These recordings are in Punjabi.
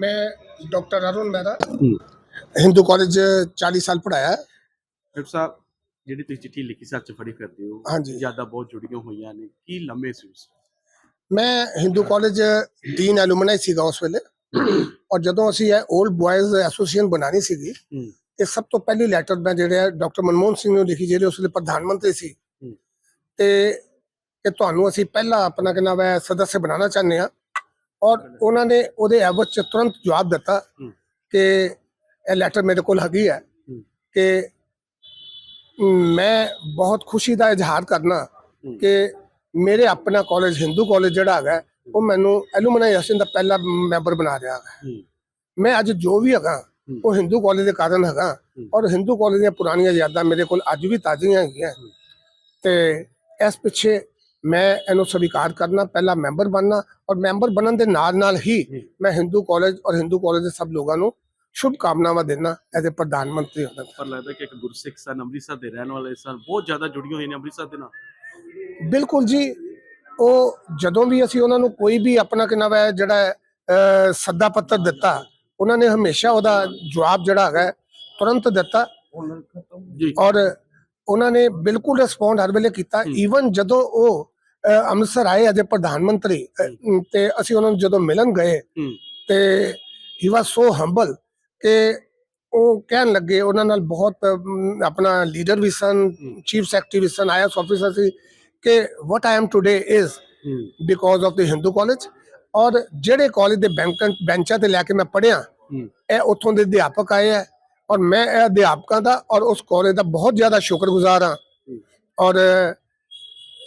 मैं डॉक्टर अरुण मेहरा। ਹਿੰਦੂ ਕਾਲਜ 40 ਸਾਲ ਪੜਾਇਆ ਡਾਕਟਰ ਸਾਹਿਬ ਜਿਹੜੀ ਤੁਸੀਂ ਚਿੱਠੀ ਲਿਖੀ ਸਾਹਿਬ ਚ ਫੜੀ ਕਰਦੇ ਹੋ ਹਾਂਜੀ। ਜ਼ਿਆਦਾ ਬਹੁਤ ਜੁੜੀਆਂ ਹੋਈਆਂ ਨੇ ਕੀ ਲੰਮੇ ਸੀ ਉਸ ਮੈਂ ਹਿੰਦੂ ਕਾਲਜ ਡੀਨ ਐਲੂਮਨਾਈ ਸੀਗਾ ਉਸ ਵੇਲੇ ਔਰ ਜਦੋਂ ਅਸੀਂ ਇਹ 올ਡ ਬॉयਜ਼ ਐਸੋਸੀਏਸ਼ਨ ਬਣਾਣੀ ਸੀਗੀ ਹੂੰ। ਤੇ ਸਭ ਤੋਂ ਪਹਿਲੀ ਲੈਟਰ ਮੈਂ ਜਿਹੜੇ ਡਾਕਟਰ ਮਨਮੋਹਨ ਸਿੰਘ ਨੂੰ ਲਿਖੀ ਜਿਹੜੇ ਉਸ ਵੇਲੇ ਪ੍ਰਧਾਨ ਮੰਤਰੀ ਸੀ ਹੂੰ। ਤੇ ਤੁਹਾਨੂੰ ਅਸੀਂ ਪਹਿਲਾ ਆਪਣਾ ਕਿ ਨਾਮ ਸਦਸ ਸਦੱਸ ਬਣਾਉਣਾ ਚਾਹੁੰਦੇ ਆ ਔਰ ਉਹਨਾਂ ਨੇ ਉਹਦੇ ਐਵਜ ਚ ਤੁਰੰਤ ਜਵਾਬ ਦਿੱਤਾ। ਕਿ ਇਹ ਲੈਟਰ ਮੇਰੇ ਕੋਲ ਹੈਗੀ ਹੈ। ਕਿ ਮੈਂ ਬਹੁਤ ਖੁਸ਼ੀ ਦਾ ਇਜ਼ਹਾਰ ਕਰਨਾ। ਕਿ ਮੇਰੇ ਆਪਣਾ ਕਾਲਜ ਹਿੰਦੂ ਕਾਲਜ ਜਿਹੜਾ ਹੈਗਾ ਉਹ ਮੈਨੂੰ ਐਲੂਮਨਾਈ ਐਸੋਸੀਏਸ਼ਨ ਦਾ ਪਹਿਲਾ ਮੈਂਬਰ ਬਣਾ ਰਿਹਾ ਹੈ ਮੈਂ ਅੱਜ ਜੋ ਵੀ ਹੈਗਾ ਹੂੰ। ਉਹ ਹਿੰਦੂ ਕਾਲਜ ਦੇ ਕਾਰਨ ਹੈਗਾ ਹੂੰ। ਔਰ ਹਿੰਦੂ ਕਾਲਜ ਦੀਆਂ ਪੁਰਾਣੀਆਂ ਯਾਦਾਂ ਮੇਰੇ ਕੋਲ ਅੱਜ ਵੀ ਤਾਜ਼ੀਆਂ ਹੈਗੀਆਂ। ਤੇ ਇਸ ਪਿੱਛੇ ਮੈਂ ਇਹਨੂੰ ਸਵੀਕਾਰ ਕਰਨਾ ਪਹਿਲਾ ਮੈਂਬਰ ਬਣਨਾ ਔਰ ਮੈਂਬਰ ਬਣਨ ਦੇ ਨਾਲ ਨਾਲ ਹੀ। ਮੈਂ ਹਿੰਦੂ ਕਾਲਜ ਔਰ ਹਿੰਦੂ ਕਾਲਜ ਦੇ ਸਭ ਲੋਕਾਂ ਨੂੰ ਸ਼ੁਭ ਕਾਮਨਾਵਾਂ ਦੇਣਾ ਐਜ਼ ਅ ਪ੍ਰਧਾਨ ਮੰਤਰੀ ਹੋਣ ਪਰ ਲੱਗਦਾ ਕਿ ਇੱਕ ਗੁਰਸਿੱਖ ਸਨ ਅੰਮ੍ਰਿਤਸਰ ਦੇ ਰਹਿਣ ਵਾਲੇ ਸਨ ਬਹੁਤ ਜ਼ਿਆਦਾ ਜੁੜੀਆਂ ਹੋਈਆਂ ਨੇ ਅੰਮ੍ਰਿਤਸਰ ਦੇ ਨਾਲ। ਬਿਲਕੁਲ ਜੀ ਉਹ ਜਦੋਂ ਵੀ ਅਸੀਂ ਉਹਨਾਂ ਨੂੰ ਕੋਈ ਵੀ ਆਪਣਾ ਕਿੰਨਾ ਹੈ ਜਿਹੜਾ ਸੱਦਾ ਪੱਤਰ ਦਿੱਤਾ ਉਹਨਾਂ ਨੇ ਹਮੇਸ਼ਾ ਉਹਦਾ ਜਵਾਬ ਜਿਹੜਾ ਹੈਗਾ ਤੁਰੰਤ ਦਿੱਤਾ। ਔਰ ਉਹਨਾਂ ਨੇ ਬਿਲਕੁਲ ਰਿਸਪੌਂਡ ਹਰ ਵੇਲੇ ਕੀਤਾ। ਈਵਨ ਜਦੋਂ ਉਹ ਅੰਮ੍ਰਿਤਸਰ ਆਏ ਅਜੇ ਪ੍ਰਧਾਨ ਮੰਤਰੀ ਤੇ ਅਸੀਂ ਉਹਨਾਂ ਨੂੰ ਜਦੋਂ ਮਿਲਣ ਗਏ ਤੇ ਹੀ ਵਾਸ ਸੋ ਹੰਬਲ ਕਿ ਉਹ ਕਹਿਣ ਲੱਗੇ ਉਹਨਾਂ ਨਾਲ ਬਹੁਤ ਆਪਣਾ ਲੀਡਰ ਵੀ ਸਨ। ਚੀਫ ਸੈਕਟਰੀ ਵੀ ਸਨ ਆਈਐਸ ਆਫੀਸਰ ਸੀ ਕਿ what I am today is because of the Hindu college ਔਰ ਜਿਹੜੇ ਕਾਲਜ ਦੇ ਬੈਂਕਾਂ ਬੈਂਚਾਂ ਤੇ ਲੈ ਕੇ ਮੈਂ ਪੜਿਆ ਇਹ ਉੱਥੋਂ ਦੇ ਅਧਿਆਪਕ ਆਏ ਹੈ ਔਰ ਮੈਂ ਇਹ ਅਧਿਆਪਕਾਂ ਦਾ ਔਰ ਉਸ ਕਾਲਜ ਦਾ ਬਹੁਤ ਜ਼ਿਆਦਾ ਸ਼ੁਕਰਗੁਜ਼ਾਰ ਹਾਂ। ਔਰ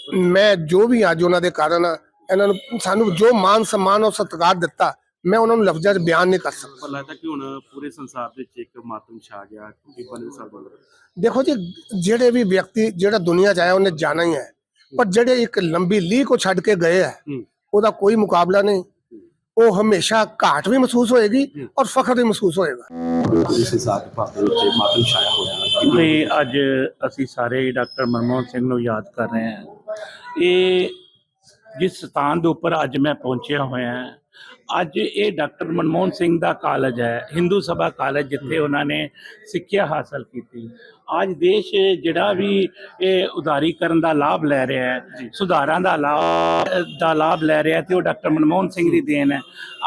ਮੈਂ ਜੋ ਵੀ ਅੱਜ ਉਹਨਾਂ ਦੇ ਕਾਰਨ ਇਹਨਾਂ ਨੂੰ ਸਾਨੂੰ ਜੋ ਮਾਨ ਸਨਮਾਨ ਔਰ ਸਤਿਕਾਰ ਦਿੱਤਾ ਮੈਂ ਉਹਨਾਂ ਨੂੰ ਲਫ਼ਜ਼ਾਂ 'ਚ ਬਿਆਨ ਨਹੀਂ ਕਰ ਸਕਦਾ। ਪਰ ਲੱਗਦਾ ਕਿ ਹੁਣ ਪੂਰੇ ਸੰਸਾਰ ਦੇ ਵਿੱਚ ਇੱਕ ਮਾਤਮ ਛਾ ਗਿਆ ਗਰੀਬਾਂ ਦੇ ਸਰ ਵੱਲ ਦੇਖੋ ਜੀ ਜਿਹੜੇ ਵੀ ਵਿਅਕਤੀ ਜਿਹੜਾ ਦੁਨੀਆ 'ਚ ਆਇਆ ਉਹਨੇ ਜਾਣਾ ਹੀ ਹੈ। ਪਰ ਜਿਹੜੇ ਇੱਕ ਲੰਬੀ ਲੀਹ ਕੋ ਛੱਡ ਕੇ ਗਏ ਹੈ ਉਹਦਾ ਕੋਈ ਮੁਕਾਬਲਾ ਨਹੀਂ। ਉਹ ਹਮੇਸ਼ਾ ਘਾਟ ਵੀ ਮਹਿਸੂਸ ਹੋਏਗੀ ਔਰ ਫਖਰ ਵੀ ਮਹਿਸੂਸ ਹੋਏਗਾ। ਪੂਰੇ ਸੰਸਾਰ ਦੇ ਭਾਰਤ ਦੇ ਵਿੱਚ ਮਾਤਮ ਛਾਇਆ ਹੋਇਆ। ਨਹੀਂ ਅੱਜ ਅਸੀਂ ਸਾਰੇ ਡਾਕਟਰ ਮਨਮੋਹਨ ਸਿੰਘ ਨੂੰ ਯਾਦ ਕਰ ਰਹੇ ਹਾਂ। ਇਹ ਜਿਸ ਸਥਾਨ ਦੇ ਉੱਪਰ ਅੱਜ ਮੈਂ ਪਹੁੰਚਿਆ ਹੋਇਆ ਅੱਜ ਇਹ ਡਾਕਟਰ ਮਨਮੋਹਨ ਸਿੰਘ ਦਾ ਕਾਲਜ ਹੈ, ਹਿੰਦੂ ਸਭਾ ਕਾਲਜ, ਜਿੱਥੇ ਉਹਨਾਂ ਨੇ ਸਿੱਖਿਆ ਹਾਸਲ ਕੀਤੀ। ਅੱਜ ਦੇਸ਼ ਜਿਹੜਾ ਵੀ ਇਹ ਉਦਾਰੀਕਰਨ ਦਾ ਲਾਭ ਲੈ ਰਿਹਾ ਹੈ ਸੁਧਾਰਾਂ ਦਾ ਲਾਭ ਦਾ ਲਾਭ ਲੈ ਰਿਹਾ ਤੇ ਉਹ ਡਾਕਟਰ ਮਨਮੋਹਨ ਸਿੰਘ ਦੀ ਦੇਣ ਹੈ।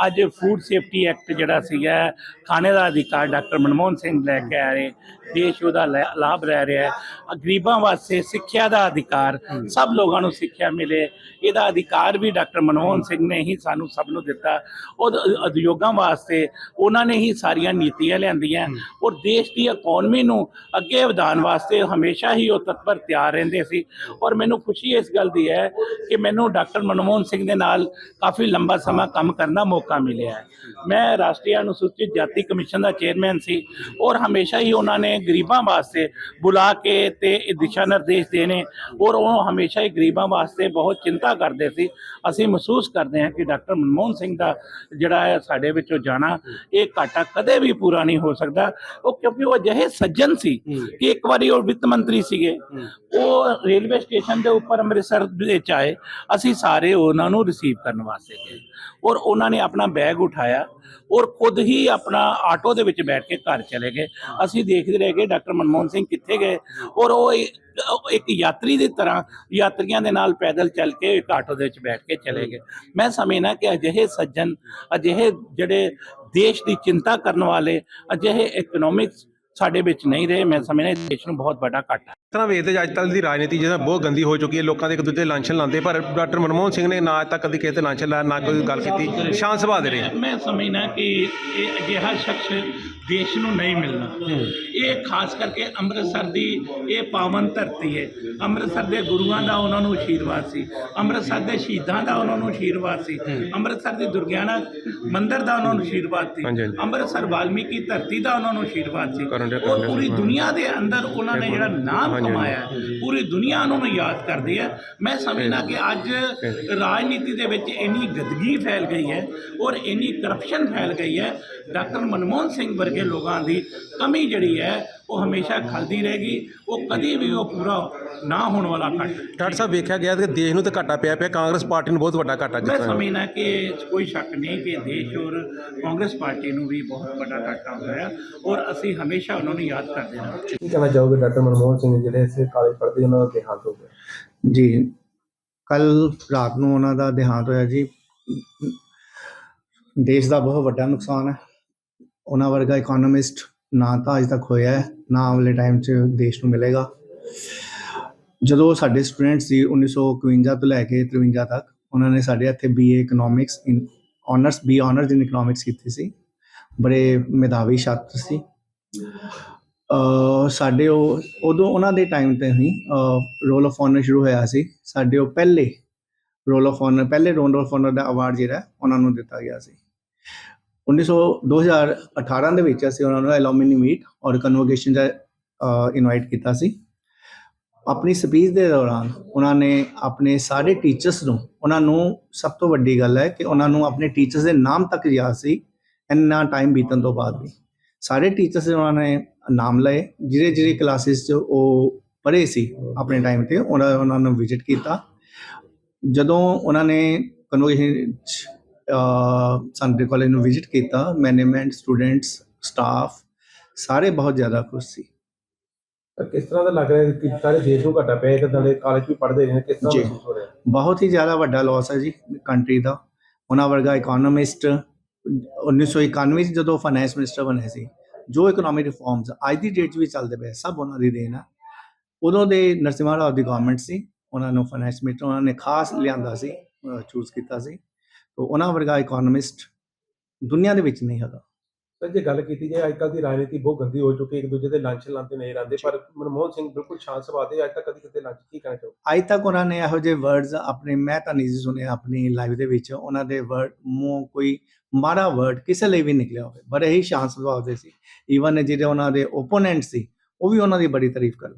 ਅੱਜ ਫੂਡ ਸੇਫਟੀ ਐਕਟ ਜਿਹੜਾ ਸੀਗਾ ਖਾਣੇ ਦਾ ਅਧਿਕਾਰ ਡਾਕਟਰ ਮਨਮੋਹਨ ਸਿੰਘ ਲੈ ਕੇ ਆਏ ਦੇਸ਼ ਉਹਦਾ ਲਾਭ ਲੈ ਰਿਹਾ ਹੈ। ਗਰੀਬਾਂ ਵਾਸਤੇ ਸਿੱਖਿਆ ਦਾ ਅਧਿਕਾਰ ਸਭ ਲੋਕਾਂ ਨੂੰ ਸਿੱਖਿਆ ਮਿਲੇ ਇਹਦਾ ਅਧਿਕਾਰ ਵੀ ਡਾਕਟਰ ਮਨਮੋਹਨ ਸਿੰਘ ਨੇ ਹੀ ਸਾਨੂੰ ਸਭ ਨੂੰ ਦਿੱਤਾ। ਉਹ ਉਦਯੋਗਾਂ ਵਾਸਤੇ ਉਹਨਾਂ ਨੇ ਹੀ ਸਾਰੀਆਂ ਨੀਤੀਆਂ ਲਿਆਂਦੀਆਂ। ਔਰ ਦੇਸ਼ ਦੀ ਇਕਨੋਮੀ ਨੂੰ ਅੱਗੇ ਵਧਾਉਣ ਵਾਸਤੇ ਹਮੇਸ਼ਾ ਹੀ ਉਹ ਤਤਪਰ ਤਿਆਰ ਰਹਿੰਦੇ ਸੀ। ਔਰ ਮੈਨੂੰ ਖੁਸ਼ੀ ਇਸ ਗੱਲ ਦੀ ਹੈ ਕਿ ਮੈਨੂੰ ਡਾਕਟਰ ਮਨਮੋਹਨ ਸਿੰਘ ਦੇ ਨਾਲ ਕਾਫੀ ਲੰਬਾ ਸਮਾਂ ਕੰਮ ਕਰਨ ਦਾ ਮੌਕਾ ਮਿਲਿਆ ਹੈ। ਮੈਂ ਰਾਸ਼ਟਰੀ ਅਨੁਸੂਚਿਤ ਜਾਤੀ ਕਮਿਸ਼ਨ ਦਾ ਚੇਅਰਮੈਨ ਸੀ ਔਰ ਹਮੇਸ਼ਾ ਹੀ ਉਹਨਾਂ ਨੇ ਗਰੀਬਾਂ ਵਾਸਤੇ ਬੁਲਾ ਕੇ ਤੇ ਇਹ ਦਿਸ਼ਾ ਨਿਰਦੇਸ਼ ਦੇਣੇ ਔਰ ਉਹ ਹਮੇਸ਼ਾ ਹੀ ਗਰੀਬਾਂ ਵਾਸਤੇ ਬਹੁਤ ਚਿੰਤਾ ਕਰਦੇ ਸੀ। ਅਸੀਂ ਮਹਿਸੂਸ ਕਰਦੇ ਹਾਂ ਕਿ ਡਾਕਟਰ ਮਨਮੋਹਨ ਸਿੰਘ ਦਾ ਜਿਹੜਾ ਹੈ ਸਾਡੇ ਵਿੱਚੋਂ ਜਾਣਾ ਇਹ ਘਾਟਾ ਕਦੇ ਵੀ ਪੂਰਾ ਨਹੀਂ ਹੋ ਸਕਦਾ। ਉਹ ਕਿਉਂਕਿ ਉਹ ਅਜਿਹੇ ਸੱਜਣ ਸੀ ਕਿ ਇੱਕ ਵਾਰੀ ਉਹ ਵਿੱਤ ਮੰਤਰੀ ਸੀਗੇ ਉਹ ਰੇਲਵੇ ਸਟੇਸ਼ਨ ਦੇ ਉੱਪਰ ਅੰਮ੍ਰਿਤਸਰ ਵਿੱਚ ਆਏ ਅਸੀਂ ਸਾਰੇ ਉਹਨਾਂ ਨੂੰ ਰਿਸੀਵ ਕਰਨ ਵਾਸਤੇ ਗਏ। ਔਰ ਉਹਨਾਂ ਨੇ ਆਪਣਾ ਬੈਗ ਉਠਾਇਆ ਔਰ ਖੁਦ ਹੀ ਆਪਣਾ ਆਟੋ ਦੇ ਵਿੱਚ ਬੈਠ ਕੇ ਘਰ ਚਲੇ ਗਏ। ਅਸੀਂ ਦੇਖਦੇ ਰਹਿ ਗਏ ਡਾਕਟਰ ਮਨਮੋਹਨ ਸਿੰਘ ਕਿੱਥੇ ਗਏ ਔਰ ਉਹ ਇੱਕ- ਉਹ ਇੱਕ ਯਾਤਰੀ ਦੀ ਤਰ੍ਹਾਂ ਯਾਤਰੀਆਂ ਦੇ ਨਾਲ ਪੈਦਲ ਚੱਲ ਕੇ ਇੱਕ ਆਟੋ ਦੇ ਵਿੱਚ ਬੈਠ ਕੇ ਚਲੇ ਗਏ। ਮੈਂ ਸਮਝਣਾ ਕਿ ਅਜਿਹੇ ਸੱਜਣ ਅਜਿਹੇ ਜਿਹੜੇ ਦੇਸ਼ ਦੀ ਚਿੰਤਾ ਕਰਨ ਵਾਲੇ ਅਜਿਹੇ ਇਕਨੋਮਿਕਸ ਸਾਡੇ ਵਿੱਚ ਨਹੀਂ ਰਹੇ ਮੈਂ ਸਮਝਣਾ ਇਸ ਦੇਸ਼ ਨੂੰ ਬਹੁਤ ਵੱਡਾ ਘਾਟਾ ਇਸ ਤਰ੍ਹਾਂ ਵੇਖਦੇ ਅੱਜ ਤੱਕ ਦੀ ਰਾਜਨੀਤੀ ਜਿਹੜਾ ਬਹੁਤ ਗੰਦੀ ਹੋ ਚੁੱਕੀ ਹੈ ਲੋਕਾਂ ਦੇ ਇੱਕ ਦੂਜੇ ਲਾਂਛਨ ਲਾਉਂਦੇ ਪਰ ਡਾਕਟਰ ਮਨਮੋਹਨ ਸਿੰਘ ਨੇ ਨਾ ਅੱਜ ਤੱਕ ਕਦੀ ਕਿਸੇ ਤੇ ਲਾਂਛਨ ਲਾਇਆ ਨਾ ਕੋਈ ਗੱਲ ਕੀਤੀ ਸ਼ਾਂਤ ਸੁਭਾਅ ਦੇ ਰਹੇ। ਮੈਂ ਸਮਝਣਾ ਕਿ ਇਹ ਅਜਿਹਾ ਸ਼ਖਸ ਦੇਸ਼ ਨੂੰ ਨਹੀਂ ਮਿਲਣਾ। ਇਹ ਖਾਸ ਕਰਕੇ ਅੰਮ੍ਰਿਤਸਰ ਦੀ ਇਹ ਪਾਵਨ ਧਰਤੀ ਹੈ। ਅੰਮ੍ਰਿਤਸਰ ਦੇ ਗੁਰੂਆਂ ਦਾ ਉਹਨਾਂ ਨੂੰ ਆਸ਼ੀਰਵਾਦ ਸੀ। ਅੰਮ੍ਰਿਤਸਰ ਦੇ ਸ਼ਹੀਦਾਂ ਦਾ ਉਹਨਾਂ ਨੂੰ ਆਸ਼ੀਰਵਾਦ ਸੀ। ਅੰਮ੍ਰਿਤਸਰ ਦੇ ਦੁਰਗਿਆਨਾ ਮੰਦਿਰ ਦਾ ਉਹਨਾਂ ਨੂੰ ਆਸ਼ੀਰਵਾਦ ਸੀ। ਅੰਮ੍ਰਿਤਸਰ ਵਾਲਮੀਕੀ ਧਰਤੀ ਦਾ ਉਹਨਾਂ ਨੂੰ ਆਸ਼ੀਰਵਾਦ ਸੀ। ਔਰ ਪੂਰੀ ਦੁਨੀਆ ਦੇ ਅੰਦਰ ਉਹਨਾਂ ਨੇ ਜਿਹੜਾ ਨਾਮ। ਕਮਾਇਆ ਹੈ, ਪੂਰੀ ਦੁਨੀਆ ਉਹਨਾਂ ਨੂੰ ਯਾਦ ਕਰਦੀ ਹੈ ਮੈਂ ਸਮਝਦਾ ਕਿ ਅੱਜ ਰਾਜਨੀਤੀ ਦੇ ਵਿੱਚ ਇੰਨੀ ਗੰਦਗੀ ਫੈਲ ਗਈ ਹੈ ਔਰ ਇੰਨੀ ਕਰਪਸ਼ਨ ਫੈਲ ਗਈ ਹੈ। ਡਾਕਟਰ ਮਨਮੋਹਨ ਸਿੰਘ ਵਰਗੇ ਲੋਕਾਂ ਦੀ ਕਮੀ ਜਿਹੜੀ ਹੈ ਉਹ ਹਮੇਸ਼ਾ ਖਲਦੀ ਰਹੇਗੀ ਉਹ ਕਦੀ ਵੀ ਉਹ ਪੂਰਾ ਨਾ ਹੋਣ ਵਾਲਾ ਘਾਟਾ। ਹੈ। ਡਾਕਟਰ ਸਾਹਿਬ ਵੇਖਿਆ ਗਿਆ ਕਿ ਦੇਸ਼ ਨੂੰ ਤਾਂ ਘਾਟਾ ਪਿਆ ਪਿਆ ਕਾਂਗਰਸ ਪਾਰਟੀ ਨੂੰ ਬਹੁਤ ਵੱਡਾ ਘਾਟਾ ਮੈਂ ਜਿੱਤਣਾ ਸਮਝਦਾ ਕਿ ਕੋਈ ਸ਼ੱਕ ਨਹੀਂ ਕਿ ਦੇਸ਼ ਔਰ ਕਾਂਗਰਸ ਪਾਰਟੀ ਨੂੰ ਵੀ ਬਹੁਤ ਵੱਡਾ ਘਾਟਾ ਹੋਇਆ ਹੈ ਔਰ ਅਸੀਂ ਹਮੇਸ਼ਾ ਉਹਨਾਂ ਨੂੰ ਯਾਦ ਕਰਦੇ ਰਹਾਂਗੇ। ਕੀ ਕਹਿਣਾ ਚਾਹੋਗੇ ਡਾਕਟਰ ਮਨਮੋਹਨ ਸਿੰਘ ਜਿਹੜੇ ਇਸੇ ਕਾਲਜ ਪੜ੍ਹਦੇ ਉਹਨਾਂ ਦਾ ਦੇਹਾਂਤ ਹੋ ਗਿਆ? ਜੀ ਕੱਲ ਰਾਤ ਨੂੰ ਉਹਨਾਂ ਦਾ ਦੇਹਾਂਤ ਹੋਇਆ ਜੀ। ਦੇਸ਼ ਦਾ ਬਹੁਤ ਵੱਡਾ ਨੁਕਸਾਨ ਹੈ। ਉਹਨਾਂ ਵਰਗਾ ਇਕਨੋਮਿਸਟ ਨਾ ਤਾਂ ਅਜੇ ਤੱਕ ਹੋਇਆ ਨਾ ਆਉਣ ਵਾਲੇ ਟਾਈਮ 'ਚ ਦੇਸ਼ ਨੂੰ ਮਿਲੇਗਾ। ਜਦੋਂ ਸਾਡੇ ਸਟੂਡੈਂਟ ਸੀ 1951 ਤੋਂ ਲੈ ਕੇ 53 ਤੱਕ, ਉਹਨਾਂ ਨੇ ਸਾਡੇ ਇੱਥੇ BA economics in honours B honours in economics ਕੀਤੀ ਸੀ। ਬੜੇ ਮੇਧਾਵੀ ਛਾਤਰ ਸੀ। ਸਾਡੇ ਉਹ, ਉਦੋਂ ਉਹਨਾਂ ਦੇ ਟਾਈਮ ਤੇ ਹੀ ਰੋਲ ਆਫ ਆਨਰ ਸ਼ੁਰੂ ਹੋਇਆ ਸੀ। ਸਾਡੇ ਉਹ ਪਹਿਲੇ roll of honour roll of of honour ਦਾ ਅਵਾਰਡ ਜਿਹੜਾ, ਉਹਨਾਂ ਨੂੰ ਦਿੱਤਾ ਗਿਆ ਸੀ। 1900 2018 ਦੇ ਵਿੱਚ ਅਸੀਂ ਉਹਨਾਂ ਨੂੰ ਐਲੂਮਨੀ ਮੀਟ ਔਰ ਕਨਵੋਕੇਸ਼ਨ ਦਾ ਇਨਵਾਈਟ ਕੀਤਾ ਸੀ। ਆਪਣੀ ਸਪੀਚ ਦੇ ਦੌਰਾਨ ਉਹਨਾਂ ਨੇ ਆਪਣੇ ਸਾਰੇ ਟੀਚਰਸ ਨੂੰ, ਉਹਨਾਂ ਨੂੰ ਸਭ ਤੋਂ ਵੱਡੀ ਗੱਲ ਹੈ ਕਿ ਉਹਨਾਂ ਨੂੰ ਆਪਣੇ ਟੀਚਰਸ ਦੇ ਨਾਮ ਤੱਕ ਯਾਦ ਸੀ, ਇੰਨਾ ਟਾਈਮ ਬੀਤਣ ਤੋਂ ਬਾਅਦ ਵੀ। ਸਾਰੇ ਟੀਚਰਸ ਉਹਨਾਂ ਨੇ ਨਾਮ ਲਏ, ਜਿਹੜੇ ਜਿਹੜੇ ਕਲਾਸਿਸ 'ਚ ਉਹ ਪੜ੍ਹੇ ਸੀ ਆਪਣੇ ਟਾਈਮ ਤੇ, ਉਹਨਾਂ ਉਹਨਾਂ ਨੂੰ ਵਿਜ਼ਿਟ ਕੀਤਾ। ਜਦੋਂ ਉਹਨਾਂ ਨੇ ਕਨਵੋਕੇਸ਼ਨ ਸੰਡੇ ਕਾਲਜ ਨੂੰ ਵਿਜ਼ਿਟ ਕੀਤਾ ਮੈਨੇਜਮੈਂਟ ਸਟੂਡੈਂਟਸ ਸਟਾਫ ਸਾਰੇ ਬਹੁਤ ਜ਼ਿਆਦਾ ਖੁਸ਼ ਸੀ। ਤਾਂ ਕਿਸ ਤਰ੍ਹਾਂ ਦਾ ਲੱਗ ਰਿਹਾ ਕਿ ਸਾਰੇ ਦੇਸ਼ ਨੂੰ ਘਾਟਾ ਪਿਆ ਇੱਕ ਨਾਲੇ ਕਾਲਜ ਵੀ ਪੜ੍ਹਦੇ ਨੇ ਕਿਸ ਤਰ੍ਹਾਂ। ਮਹਿਸੂਸ ਹੋ ਰਿਹਾ? ਬਹੁਤ ਹੀ ਜ਼ਿਆਦਾ ਵੱਡਾ ਲਾਸ ਹੈ ਜੀ ਕੰਟਰੀ ਦਾ। ਉਹਨਾਂ ਵਰਗਾ ਇਕਨੋਮਿਸਟ 1991 ਚ ਜਦੋਂ ਫਾਈਨੈਂਸ ਮਿਨਿਸਟਰ ਬਣੇ ਸੀ ਜੋ ਇਕਨੋਮਿਕ ਰਿਫਾਰਮਸ ਅੱਜ ਦੀ ਡੇਟ ਵੀ ਚੱਲਦੇ ਪਏ ਸਭ ਉਹਨਾਂ ਦੀ ਦੇਣ ਆ। ਉਦੋਂ ਦੇ ਨਰਸਿਮਹਾ ਰਾਓ ਦੀ ਗਵਰਨਮੈਂਟ ਸੀ ਉਹਨਾਂ ਨੂੰ ਫਾਈਨੈਂਸ ਮਿਨਿਸਟਰ ਉਹਨਾਂ ਨੇ ਖਾਸ ਲਿਆਂਦਾ ਸੀ ਚੂਜ਼ ਕੀਤਾ ਸੀ। ਤੋਂ ਉਹਨਾਂ ਵਰਗਾ ਇਕਨੋਮਿਸਟ ਦੁਨੀਆ ਦੇ ਵਿੱਚ ਨਹੀਂ ਹੈਗਾ। ਤਾਂ ਜੇ ਗੱਲ ਕੀਤੀ ਜਾਏ ਅੱਜ ਕੱਲ੍ਹ ਦੀ ਰਾਜਨੀਤੀ ਬਹੁਤ ਗੰਦੀ ਹੋ ਚੁੱਕੀ ਹੈ। ਇੱਕ ਦੂਜੇ ਦੇ ਲਾਂਛਨ ਲਾਉਂਦੇ ਨਜ਼ਰ ਆਉਂਦੇ ਪਰ ਮਨਮੋਹਨ ਸਿੰਘ ਬਿਲਕੁਲ ਸ਼ਾਂਤ ਸੁਭਾਅ ਦੇ ਅੱਜ ਤੱਕ ਕਦੀ ਕਿਤੇ ਲਾਂਛ ਕੀ ਕਹਿਣਾ ਚਾਹੋਗੇ? ਅੱਜ ਤੱਕ ਉਹਨਾਂ ਨੇ ਇਹੋ ਜਿਹੇ ਵਰਡਸ ਆਪਣੇ ਮੈਂ ਤਾਂ ਨਹੀਂ ਸੀ ਸੁਣਿਆ ਆਪਣੀ ਲਾਈਫ ਦੇ ਵਿੱਚ। ਉਹਨਾਂ ਦੇ ਵਰਡ ਮੂੰਹ ਕੋਈ ਮਾੜਾ ਵਰਡ ਕਿਸੇ ਲਈ ਵੀ ਨਿਕਲਿਆ ਹੋਵੇ। ਬੜੇ ਹੀ ਸ਼ਾਂਤ ਸੁਭਾਅ ਦੇ ਸੀ। ਈਵਨ ਜਿਹੜੇ ਉਹਨਾਂ ਦੇ ਓਪੋਨੈਂਟ ਸੀ ਉਹ ਵੀ ਉਹਨਾਂ ਦੀ ਬੜੀ ਤਾਰੀਫ ਕਰਦੇ